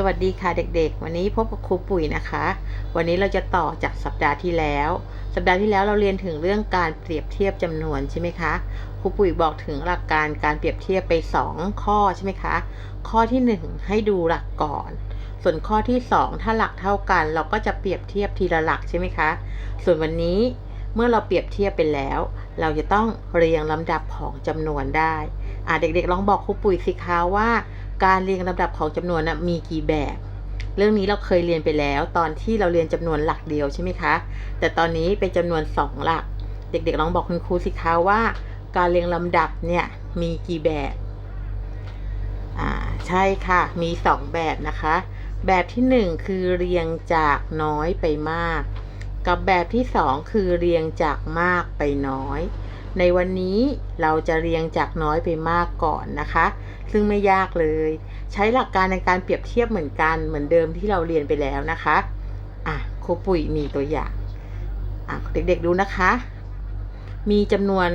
สวัสดีค่ะเด็กๆ วันนี้พบกับครูปุ๋ยนะคะ วันนี้เราจะต่อจากสัปดาห์ที่แล้ว สัปดาห์ที่แล้วเราเรียนถึงเรื่องการเปรียบเทียบจำนวนใช่ไหมคะ ครูปุ๋ยบอกถึงหลักการการเปรียบเทียบไป 2 ข้อใช่ไหมคะ ข้อที่ 1 ให้ดูหลักก่อน ส่วนข้อที่ 2 ถ้าหลักเท่ากัน เราก็จะเปรียบเทียบทีละหลักใช่ไหมคะ ส่วนวันนี้เมื่อเราเปรียบเทียบไปแล้ว เราจะต้องเรียงลำดับของจำนวนได้อ่าเด็กๆลองบอกครูปุ๋ยสิคะว่า การเรียงลำดับของจำนวนนะมีกี่แบบ เรื่องนี้เราเคยเรียนไปแล้ว ตอนที่เราเรียนจำนวนหลักเดียวใช่ไหมคะ แต่ตอนนี้เป็นจำนวนสองหลัก เด็กๆลองบอกคุณครูสิคะว่า การเรียงลำดับเนี่ยมีกี่แบบอ่าใช่ค่ะ มีสองแบบนะคะ แบบที่หนึ่งคือเรียงจากน้อยไปมาก กับแบบที่สองคือเรียงจากมากไปน้อย ในวันนี้เราจะเรียงจากน้อยไปมากก่อนนะคะ ซึ่งไม่ยากเลย ใช้หลักการในการเปรียบเทียบเหมือนกันเหมือนเดิมที่เราเรียนไปแล้วนะคะอะครูปุ๋ยมีตัวอย่างอะเด็กๆดูนะคะ มีจำนวน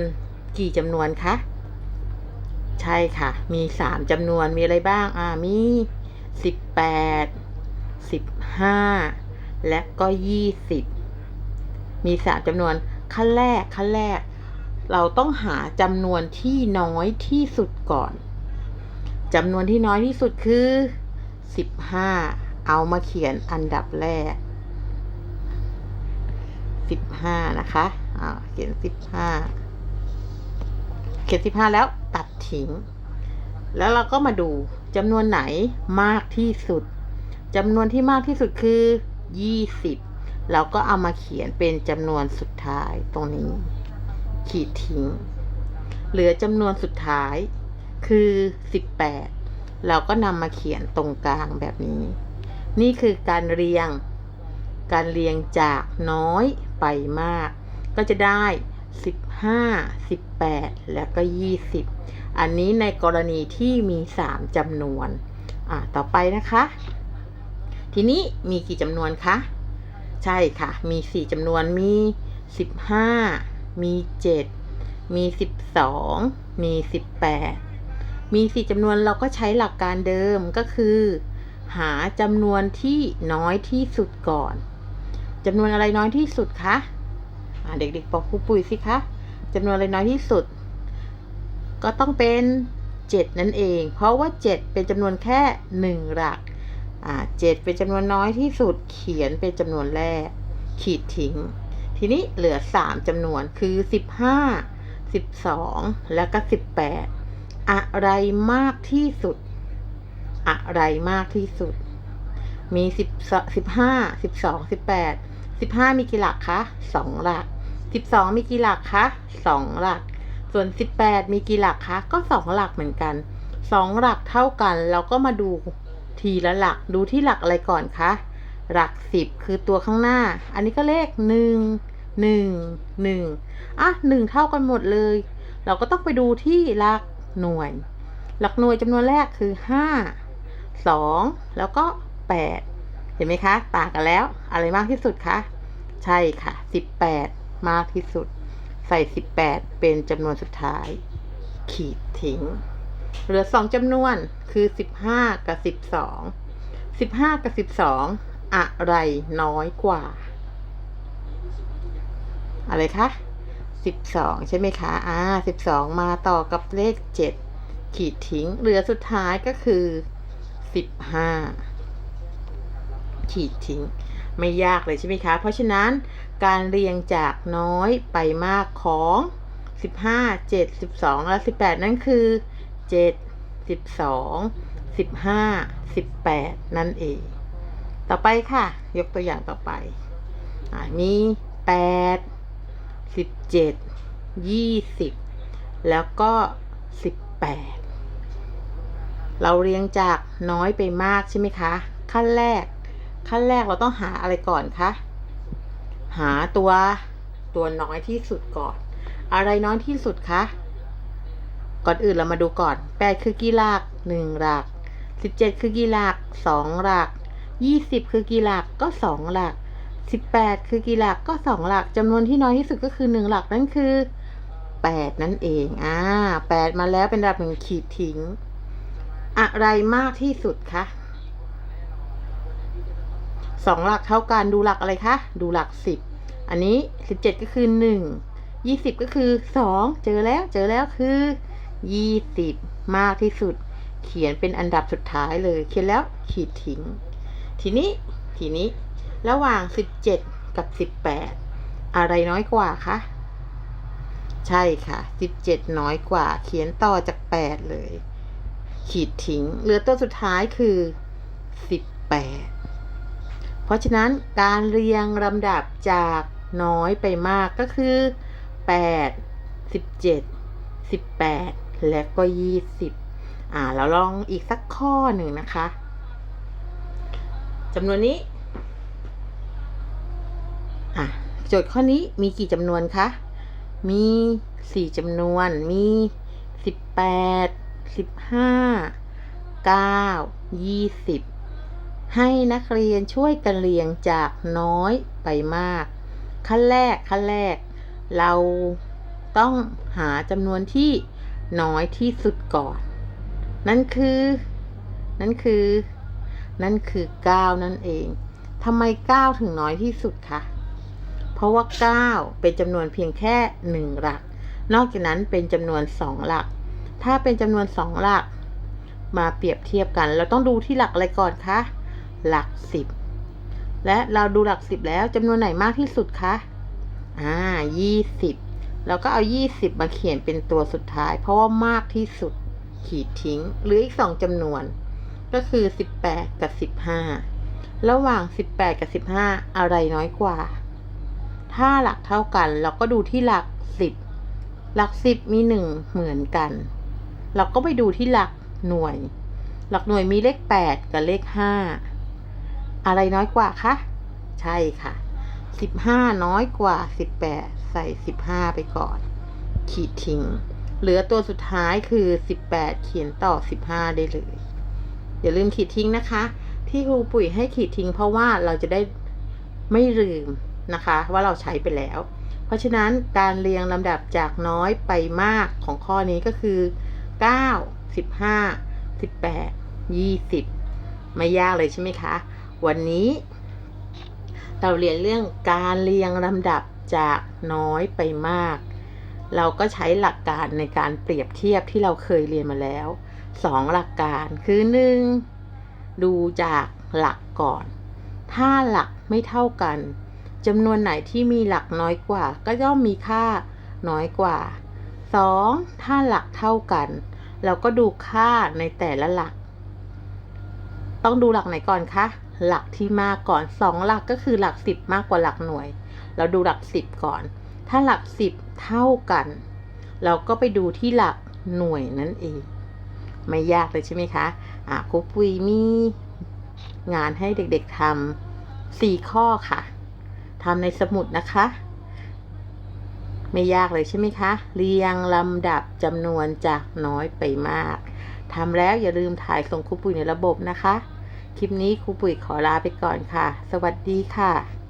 กี่จำนวนคะใช่ค่ะ มีสามจำนวนมีอะไรบ้างอ่ามีสิบแปดสิบห้าและก็ยี่สิบมีสามจำนวนขั้นแรกขั้นแรก เราต้องหาจำนวนที่น้อยที่สุดก่อนจำนวนที่น้อยที่สุดคือ 15 เอามาเขียนอันดับแรก 15 นะคะเขียน 15 เขียน 15 แล้วตัดทิ้ง แล้วเราก็มาดูจำนวนไหนมากที่สุดจำนวนที่มากที่สุดคือ 20 เราก็เอามาเขียนเป็นจำนวนสุดท้ายตรงนี้ ขีดทิ้ง เหลือจำนวนสุดท้ายคือ 18 เราก็นำมาเขียนตรงกลางแบบนี้ นี่คือการเรียง การเรียงจากน้อยไปมาก ก็จะได้ 15 18 แล้วก็ 20 อันนี้ในกรณีที่มี 3จำนวน อ่า ต่อไปนะคะ ทีนี้มีกี่จำนวนคะ ใช่ค่ะ มี 4จำนวนมี 15 มี7มี12มี18มี4จำนวนเราก็ใช้หลักการเดิมก็คือ หาจำนวนที่น้อยที่สุดก่อนจำนวนอะไรน้อยที่สุดคะเด็กๆบอกครูปุ๋ยสิคะจำนวนอะไรน้อยที่สุด ก็ต้องเป็น7นั่นเอง เพราะว่า7เป็นจำนวนแค่1หลักอ่า7เป็นจำนวนน้อยที่สุดเขียนเป็นจำนวนแรก ขีดทิ้ง ทีนี้เหลือ 3จำนวนคือ 15 12 แล้วก็ 18 อะไรมากที่สุด อะไรมากที่สุด มี10 15 12 18 15 มีกี่หลักคะ2หลัก 12 มีกี่หลักคะ2หลัก ส่วน 18 มีกี่หลักคะก็ 2 หลักเหมือนกัน 2 หลักเท่ากัน เราก็มาดูทีละหลักดูที่หลักอะไรก่อนคะหลัก10คือตัวข้างหน้า อันนี้ก็เลข 1 1 1อะ1เท่ากันหมดเลย เราก็ต้องไปดูที่หลักหน่วย หลักหน่วยจำนวนแรกคือ5 2แล้วก็8เห็นไหมคะ ต่างกันแล้ว อะไรมากที่สุดคะใช่ค่ะ18มากที่สุด ใส่18เป็นจำนวนสุดท้าย ขีดทิ้ง เหลือ2จำนวนคือ15กับ12 15กับ12อะไรน้อยกว่า อะไรคะ12ใช่ไหมคะอ่า12มาต่อกับเลข7ขีดทิ้ง เหลือสุดท้ายก็คือ15ขีดทิ้ง ไม่ยากเลยใช่ไหมคะ เพราะฉะนั้นการเรียงจากน้อยไปมากของ15 7 12และ18นั่นคือ7 12 15 18นั่นเอง ต่อไปค่ะ ยกตัวอย่างต่อไปอ่ามี8 17 20แล้วก็18เราเรียงจากน้อยไปมากใช่ไหมคะ ขั้นแรก ขั้นแรกเราต้องหาอะไรก่อนคะหาตัวตัวน้อยที่สุดก่อน อะไรน้อยที่สุดคะก่อนอื่นเรามาดูก่อน8คือกี่หลัก1หลัก17คือกี่หลัก2หลัก20คือกี่หลักก็2หลัก 18 คือกี่หลักก็2หลักจำนวนที่น้อยที่สุดก็คือ 1 หลักนั่นคือ 8 นั่นเอง อ่า 8 มาแล้วเป็นระดับหนึ่งขีดทิ้ง อะไรมากที่สุดคะสองหลักเท่ากันดูหลักอะไรคะ ดูหลักสิบอันนี้สิบเจ็ดก็คือหนึ่งยี่สิบก็คือสองเจอแล้วเจอแล้วคือยี่สิบมากที่สุด เขียนเป็นอันดับสุดท้ายเลย เขียนแล้วขีดทิ้ง ทีนี้ทีนี้ ระหว่างสิบเจ็ดกับสิบแปดอะไรน้อยกว่าคะ ใช่ค่ะสิบเจ็ดน้อยกว่า เขียนต่อจากแปดเลย ขีดทิ้ง เหลือตัวสุดท้ายคือสิบแปดเพราะฉะนั้นการเรียงลำดับจากน้อยไปมากก็คือ 8 17 18 และก็ 20 อ่า เราลองอีกสักข้อหนึ่งนะคะจำนวนนี้ อะ โจทย์ข้อนี้มีกี่จำนวนคะ มี4จำนวน มี18 15 9 20ให้นักเรียนช่วยกันเรียงจากน้อยไปมาก ขั้นแรกขั้นแรก เราต้องหาจำนวนที่น้อยที่สุดก่อน นั่นคือ นั่นคือ นั่นคือ 9 นั่นเองทำไม 9 ถึงน้อยที่สุดคะ เพราะว่า 9 เป็นจำนวนเพียงแค่ 1 หลัก นอกจากนั้นเป็นจำนวน 2 หลัก ถ้าเป็นจำนวน 2 หลัก มาเปรียบเทียบกัน เราต้องดูที่หลักอะไรก่อนคะ หลัก 10 และเราดูหลัก 10 แล้วจำนวนไหนมากที่สุดคะ อ่า 20 เราก็เอา 20 มาเขียนเป็นตัวสุดท้าย เพราะว่ามากที่สุดขีดทิ้งหรืออีก 2จำนวน ก็คือ 18 กับ 15 ระหว่าง 18 กับ 15 อะไรน้อยกว่า ถ้าหลักเท่ากัน เราก็ดูที่หลัก10หลัก10มี1เหมือนกัน เราก็ไปดูที่หลักหน่วย หลักหน่วยมีเลข8กับเลข5อะไรน้อยกว่าคะใช่ค่ะ15น้อยกว่า18ใส่15ไปก่อน ขีดทิ้ง เหลือตัวสุดท้ายคือ18เขียนต่อ15ได้เลย อย่าลืมขีดทิ้งนะคะ ที่ครูปุ๋ยให้ขีดทิ้งเพราะว่าเราจะได้ไม่ลืม นะคะ ว่าเราใช้ไปแล้ว เพราะฉะนั้นการเรียงลำดับจากน้อยไปมากของข้อนี้ก็คือ 9 15 18 20 ไม่ยากเลยใช่ไหมคะ วันนี้ เราเรียนเรื่องการเรียงลำดับจากน้อยไปมาก เราก็ใช้หลักการในการเปรียบเทียบที่เราเคยเรียนมาแล้วสองหลักการคือหนึ่งดูจากหลักก่อน ถ้าหลักไม่เท่ากัน จำนวนไหนที่มีหลักน้อยกว่า ก็ย่อมมีค่าน้อยกว่า 2. ถ้าหลักเท่ากัน เราก็ดูค่าในแต่ละหลัก ต้องดูหลักไหนก่อนคะ หลักที่มากก่อน 2 หลักก็คือหลัก 10 มากกว่าหลักหน่วย เราดูหลัก 10 ก่อน ถ้าหลัก 10 เท่ากัน เราก็ไปดูที่หลักหน่วยนั่นเอง ไม่ยากเลยใช่ไหมคะอะครูปุยมีงานให้เด็กๆทำสี่ข้อค่ะ ทำในสมุดนะคะ ไม่ยากเลยใช่ไหมคะ เรียงลำดับจำนวนจากน้อยไปมากทำแล้วอย่าลืมถ่ายส่งครูปุ๋ยในระบบนะคะ คลิปนี้ครูปุ๋ยขอลาไปก่อนค่ะ สวัสดีค่ะ